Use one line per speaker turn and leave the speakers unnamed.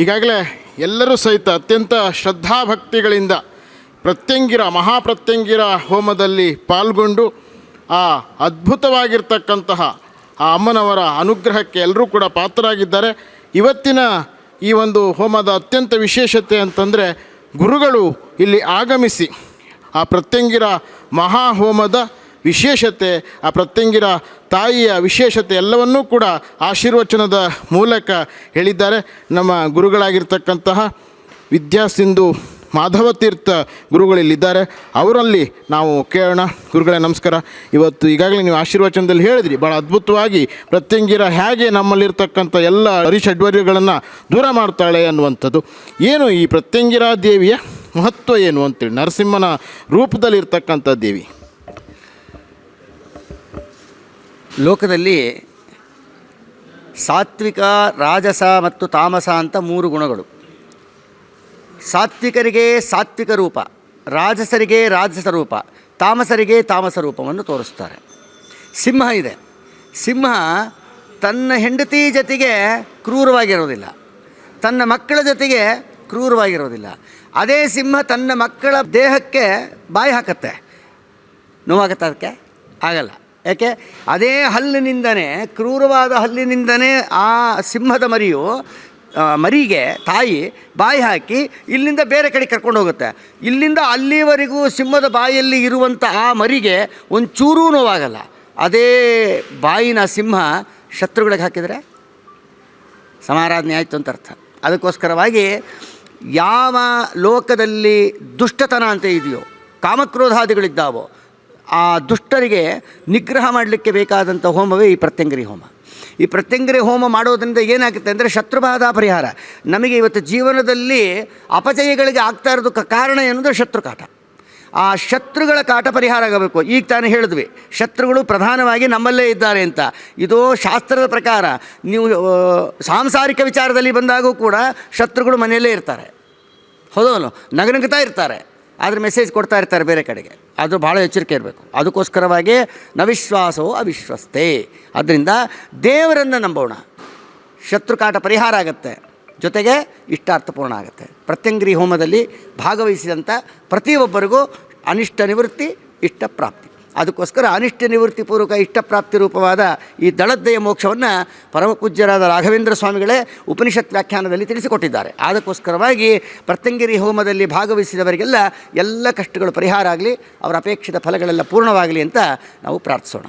ಈಗಾಗಲೇ ಎಲ್ಲರೂ ಸಹಿತ ಅತ್ಯಂತ ಶ್ರದ್ಧಾಭಕ್ತಿಗಳಿಂದ ಪ್ರತ್ಯಂಗಿರ, ಮಹಾಪ್ರತ್ಯಂಗಿರ ಹೋಮದಲ್ಲಿ ಪಾಲ್ಗೊಂಡು ಆ ಅದ್ಭುತವಾಗಿರ್ತಕ್ಕಂತಹ ಆ ಅಮ್ಮನವರ ಅನುಗ್ರಹಕ್ಕೆ ಎಲ್ಲರೂ ಕೂಡ ಪಾತ್ರರಾಗಿದ್ದಾರೆ. ಇವತ್ತಿನ ಈ ಒಂದು ಹೋಮದ ಅತ್ಯಂತ ವಿಶೇಷತೆ ಅಂತಂದರೆ ಗುರುಗಳು ಇಲ್ಲಿ ಆಗಮಿಸಿ ಆ ಪ್ರತ್ಯಂಗಿರ ಮಹಾಹೋಮದ ವಿಶೇಷತೆ, ಆ ಪ್ರತ್ಯಂಗಿರ ತಾಯಿಯ ವಿಶೇಷತೆ ಎಲ್ಲವನ್ನೂ ಕೂಡ ಆಶೀರ್ವಚನದ ಮೂಲಕ ಹೇಳಿದ್ದಾರೆ. ನಮ್ಮ ಗುರುಗಳಾಗಿರ್ತಕ್ಕಂತಹ ವಿದ್ಯಾಸಿಂಧು ಮಾಧವ ತೀರ್ಥ ಗುರುಗಳಿಲ್ಲಿದ್ದಾರೆ. ಅವರಲ್ಲಿ ನಾವು ಕೇಳೋಣ. ಗುರುಗಳೇ, ನಮಸ್ಕಾರ. ಇವತ್ತು ಈಗಾಗಲೇ ನೀವು ಆಶೀರ್ವಚನದಲ್ಲಿ ಹೇಳಿದ್ರಿ. ಭಾಳ ಅದ್ಭುತವಾಗಿ ಪ್ರತ್ಯಂಗಿರ ಹೇಗೆ ನಮ್ಮಲ್ಲಿರ್ತಕ್ಕಂಥ ಎಲ್ಲ ಅರಿಷಡ್ವರ್ಯಗಳನ್ನು ದೂರ ಮಾಡ್ತಾಳೆ ಅನ್ನುವಂಥದ್ದು. ಏನು ಈ ಪ್ರತ್ಯಂಗಿರ ದೇವಿಯ ಮಹತ್ವ ಏನು ಅಂತೇಳಿ, ನರಸಿಂಹನ ರೂಪದಲ್ಲಿರ್ತಕ್ಕಂಥ ದೇವಿ?
ಲೋಕದಲ್ಲಿ ಸಾತ್ವಿಕ, ರಾಜಸ ಮತ್ತು ತಾಮಸ ಅಂತ ಮೂರು ಗುಣಗಳು. ಸಾತ್ವಿಕರಿಗೆ ಸಾತ್ವಿಕ ರೂಪ, ರಾಜಸರಿಗೆ ರಾಜಸ ರೂಪ, ತಾಮಸರಿಗೆ ತಾಮಸ ರೂಪವನ್ನು ತೋರಿಸ್ತಾರೆ. ಸಿಂಹ ಇದೆ. ಸಿಂಹ ತನ್ನ ಹೆಂಡತಿ ಜೊತೆಗೆ ಕ್ರೂರವಾಗಿರೋದಿಲ್ಲ. ತನ್ನ ಮಕ್ಕಳ ಜೊತೆಗೆ ಕ್ರೂರವಾಗಿರೋದಿಲ್ಲ. ಅದೇ ಸಿಂಹ ತನ್ನ ಮಕ್ಕಳ ದೇಹಕ್ಕೆ ಬಾಯಿ ಹಾಕತ್ತೆ. ನೋವಾಗತ್ತೆ ಅದಕ್ಕೆ? ಆಗಲ್ಲ. ಯಾಕೆ? ಅದೇ ಹಲ್ಲಿನಿಂದನೇ, ಕ್ರೂರವಾದ ಹಲ್ಲಿನಿಂದನೇ ಆ ಸಿಂಹದ ಮರಿಯು ಮರಿಗೆ, ತಾಯಿ ಬಾಯಿ ಹಾಕಿ ಇಲ್ಲಿಂದ ಬೇರೆ ಕಡೆ ಕರ್ಕೊಂಡು ಹೋಗುತ್ತೆ. ಇಲ್ಲಿಂದ ಅಲ್ಲಿವರೆಗೂ ಸಿಂಹದ ಬಾಯಲ್ಲಿ ಇರುವಂಥ ಆ ಮರಿಗೆ ಒಂಚೂರೂ ನೋವಾಗಲ್ಲ. ಅದೇ ಬಾಯಿನ ಸಿಂಹ ಶತ್ರುಗಳಿಗೆ ಹಾಕಿದರೆ? ಸಮಾರಾಧನೆ ಆಯಿತು ಅಂತ ಅರ್ಥ. ಅದಕ್ಕೋಸ್ಕರವಾಗಿ ಯಾವ ಲೋಕದಲ್ಲಿ ದುಷ್ಟತನ ಅಂತ ಇದೆಯೋ, ಕಾಮಕ್ರೋಧಾದಿಗಳಿದ್ದಾವೋ ಆ ದುಷ್ಟರಿಗೆ ನಿಗ್ರಹ ಮಾಡಲಿಕ್ಕೆ ಬೇಕಾದಂಥ ಹೋಮವೇ ಈ ಪ್ರತ್ಯಂಗರಿ ಹೋಮ. ಈ ಪ್ರತ್ಯಂಗರಿ ಹೋಮ ಮಾಡೋದರಿಂದ ಏನಾಗುತ್ತೆ ಅಂದರೆ ಶತ್ರುಬಾಧ ಪರಿಹಾರ. ನಮಗೆ ಇವತ್ತು ಜೀವನದಲ್ಲಿ ಅಪಜಯಗಳಿಗೆ ಆಗ್ತಾ ಇರೋದಕ್ಕೆ ಕಾರಣ ಏನಂದರೆ ಶತ್ರುಕಾಟ ಆ ಶತ್ರುಗಳ ಕಾಟ ಪರಿಹಾರ ಆಗಬೇಕು. ಈಗ ತಾನೇ ಹೇಳಿದ್ವಿ, ಶತ್ರುಗಳು ಪ್ರಧಾನವಾಗಿ ನಮ್ಮಲ್ಲೇ ಇದ್ದಾರೆ ಅಂತ. ಇದು ಶಾಸ್ತ್ರದ ಪ್ರಕಾರ, ನೀವು ಸಾಂಸಾರಿಕ ವಿಚಾರದಲ್ಲಿ ಬಂದಾಗೂ ಕೂಡ ಶತ್ರುಗಳು ಮನೆಯಲ್ಲೇ ಇರ್ತಾರೆ. ಹೌದಲ್ಲ ನಗನಗ್ತಾ ಇರ್ತಾರೆ. ಆದರೆ ಮೆಸೇಜ್ ಕೊಡ್ತಾ ಇರ್ತಾರೆ ಬೇರೆ ಕಡೆಗೆ. ಅದು ಭಾಳ ಎಚ್ಚರಿಕೆ ಇರಬೇಕು. ಅದಕ್ಕೋಸ್ಕರವಾಗಿ ನವಿಶ್ವಾಸವು ಅವಿಶ್ವಸ್ತೆ. ಅದರಿಂದ ದೇವರನ್ನು ನಂಬೋಣ. ಶತ್ರುಕಾಟ ಪರಿಹಾರ ಆಗುತ್ತೆ. ಜೊತೆಗೆ ಇಷ್ಟಾರ್ಥಪೂರ್ಣ ಆಗುತ್ತೆ. ಪ್ರತ್ಯಂಗ್ರಿ ಹೋಮದಲ್ಲಿ ಭಾಗವಹಿಸಿದಂಥ ಪ್ರತಿಯೊಬ್ಬರಿಗೂ ಅನಿಷ್ಟ ನಿವೃತ್ತಿ, ಇಷ್ಟ ಪ್ರಾಪ್ತಿ. ಅದಕ್ಕೋಸ್ಕರ ಅನಿಷ್ಟ ನಿವೃತ್ತಿ ಪೂರ್ವಕ ಇಷ್ಟಪ್ರಾಪ್ತಿ ರೂಪವಾದ ಈ ದಳದ್ದೆಯ ಮೋಕ್ಷವನ್ನು ಪರಮಪೂಜ್ಯರಾದ ರಾಘವೇಂದ್ರ ಸ್ವಾಮಿಗಳೇ ಉಪನಿಷತ್ ವ್ಯಾಖ್ಯಾನದಲ್ಲಿ ತಿಳಿಸಿಕೊಟ್ಟಿದ್ದಾರೆ. ಅದಕ್ಕೋಸ್ಕರವಾಗಿ ಪ್ರತ್ಯಂಗಿರಿ ಹೋಮದಲ್ಲಿ ಭಾಗವಹಿಸಿದವರಿಗೆಲ್ಲ ಎಲ್ಲ ಕಷ್ಟಗಳು ಪರಿಹಾರ ಆಗಲಿ, ಅವರ ಅಪೇಕ್ಷಿತ ಫಲಗಳೆಲ್ಲ ಪೂರ್ಣವಾಗಲಿ ಅಂತ ನಾವು ಪ್ರಾರ್ಥಿಸೋಣ.